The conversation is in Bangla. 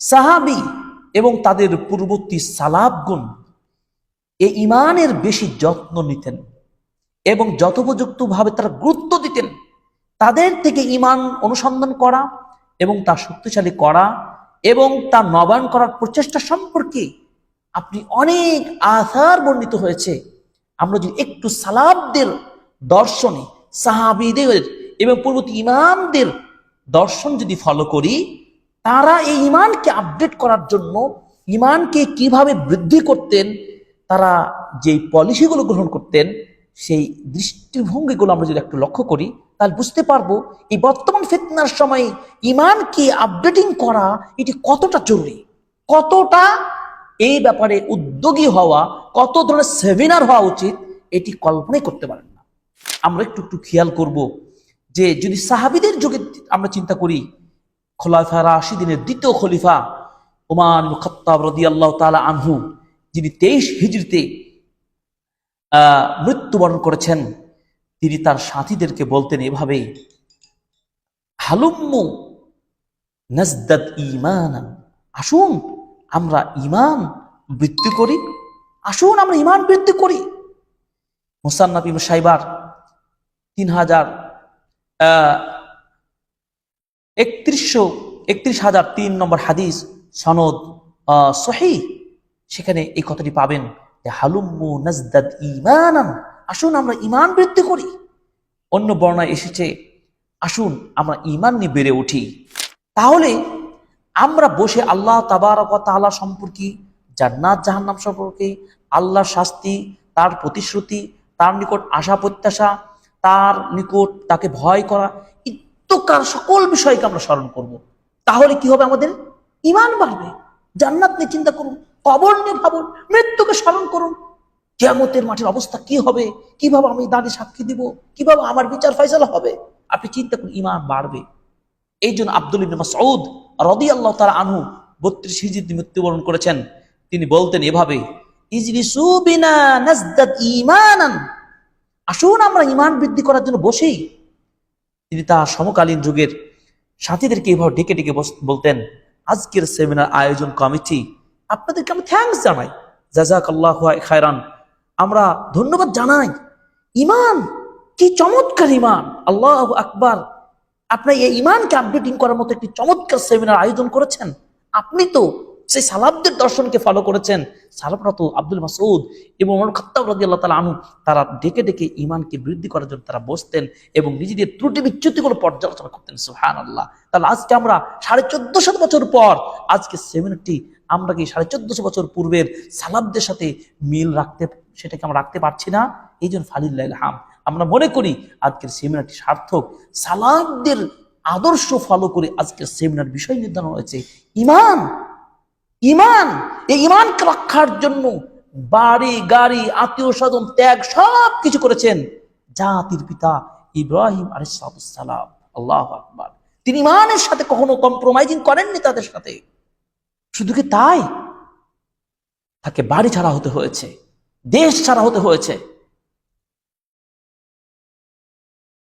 সাহাবি এবং তাদের পূর্ববর্তী সালাবগুন এই ইমানের বেশি যত্ন নিতেন এবং যথোপযুক্তভাবে তারা গুরুত্ব দিতেন। তাদের থেকে ইমান অনুসন্ধান করা এবং তা শক্তিশালী করা এবং তা নবায়ন করার প্রচেষ্টা সম্পর্কে আপনি অনেক আধার বর্ণিত হয়েছে। আমরা যদি একটু সালাবদের দর্শনে, সাহাবিদের এবং পূর্ববর্তী ইমামদের দর্শন যদি ফলো করি তারা এই ইমানকে আপডেট করার জন্য ইমানকে কীভাবে বৃদ্ধি করতেন, তারা যেই পলিসিগুলো গ্রহণ করতেন, সেই দৃষ্টিভঙ্গিগুলো আমরা যদি একটু লক্ষ্য করি, তাহলে বুঝতে পারব এই বর্তমান ফিতনার সময় ইমানকে আপডেটিং করা এটি কতটা জরুরি? কতটা এই ব্যাপারে উদ্যোগী হওয়া, কত ধরনের সেমিনার হওয়া উচিত, এটি কল্পনাই করতে পারেন না। আমরা একটু একটু খেয়াল করব যে যদি সাহাবিদের যুগে আমরা চিন্তা করি খোলাফা রাশিদিনের দ্বিতীয় খলিফা ওমান খত্তাব রদি আল্লাহ তালা আনহু, যিনি তেইশ হিজড়িতে মৃত্যুবরণ করেছেন। তিনি তার সাথীদেরকে বলতেন এভাবে, হালুম্মু নাজদাদ ইমান আসুন, আমরা ইমান বৃদ্ধি করি, আসুন আমরা ইমান বৃদ্ধি করি। মুসান্নাব ইবনে সাইবার তিন হাজার একত্রিশশো একত্রিশ হাজার তিন নম্বর হাদিস, সনদ সহি সেখানে এই কথাটি পাবেন যে, হালুম্মু নাজদাদ ইমানান আসুন আমরা ইমান বৃদ্ধি করি। অন্য বর্ণায় এসেছে, আসুন আমরা ইমান নিয়ে বেড়ে উঠি। তাহলে আমরা বসে আল্লাহ তাবারক তাআলা সম্পর্কে, জান্নাত, জাহান্নাম সম্পর্কে, আল্লাহর শাস্তি, তার প্রতিশ্রুতি, তার নিকট আশা প্রত্যাশা তার নিকট তাকে ভয় করা ইত্যকার সকল বিষয়কে আমরা স্মরণ করব। তাহলে কি হবে আমাদের? ইমান বাড়বে। জান্নাত নিয়ে চিন্তা করুন, কবর নিয়ে ভাবুন, মৃত্যুকে স্মরণ করুন। কেয়ামতের মাঠের অবস্থা কি হবে? কীভাবে আমি দাঁড়িয়ে সাক্ষী দিব? কীভাবে আমার বিচার ফয়সালা হবে? আপনি চিন্তা করুন ইমান বাড়বে। এই জন্য আব্দুল মাসউদ রদি আল্লাহ তারা আনহু বত্রিশ হিজিতে মৃত্যুবরণ করেছেন। তিনি বলতেন এভাবে আসুন আমরা ইমান বৃদ্ধি করার জন্য বসেই তিনি তার সমকালীন যুগের সাথীদেরকে এভাবে ডেকে ডেকে বলতেন, আজকের সেমিনার আয়োজন কমিটি, আপনাদেরকে আমি থ্যাঙ্কস জানাই। জাজাক আল্লাহ খায়রান, আমরা ধন্যবাদ জানাই। ইমান, কি চমৎকার ইমান। আল্লাহ আকবার আপনি এই ইমানকে আপডেটিং করার মতো একটি চমৎকার সেমিনার আয়োজন করেছেন। আপনি তো সেই সালাবদের দর্শনকে ফলো করেছেন সালাবরা তো আব্দুল মাসুদ এবং খত্তাব রাজি আল্লাহ তালা আনু তারা ডেকে ডেকে ইমানকে বৃদ্ধি করার জন্য তারা বসতেন এবং নিজেদের ত্রুটি বিচ্যুতিগুলো পর্যালোচনা করতেন সুহান আল্লাহ তাহলে আজকে আমরা সাড়ে চোদ্দশো বছর পর, আজকে সেমিনারটি আমরা কি সাড়ে চোদ্দশো বছর পূর্বের সালাবদের সাথে মিল রাখতে, সেটাকে আমরা রাখতে পারছি না? এই জন্য ফালিল্লাহ হাম। আমরা মনে করি আজকের সেমিনারটি সার্থক। সালাবদের আদর্শ ফলো করে আজকের সেমিনার বিষয় নির্ধারণ হয়েছে। ইমান ইমান, এই ইমানকে রক্ষার জন্য বাড়ি, গাড়ি, আত্মীয় স্বজন, ত্যাগ সব কিছু করেছেন জাতির পিতা ইব্রাহিম আলাইসালাম আল্লাহ আকবার। তিনি ইমানের সাথে কখনো কম্প্রোমাইজিং করেননি তাদের সাথে। শুধু কি তাই? তাকে বাড়ি ছাড়া হতে হয়েছে, দেশ ছাড়া হতে হয়েছে।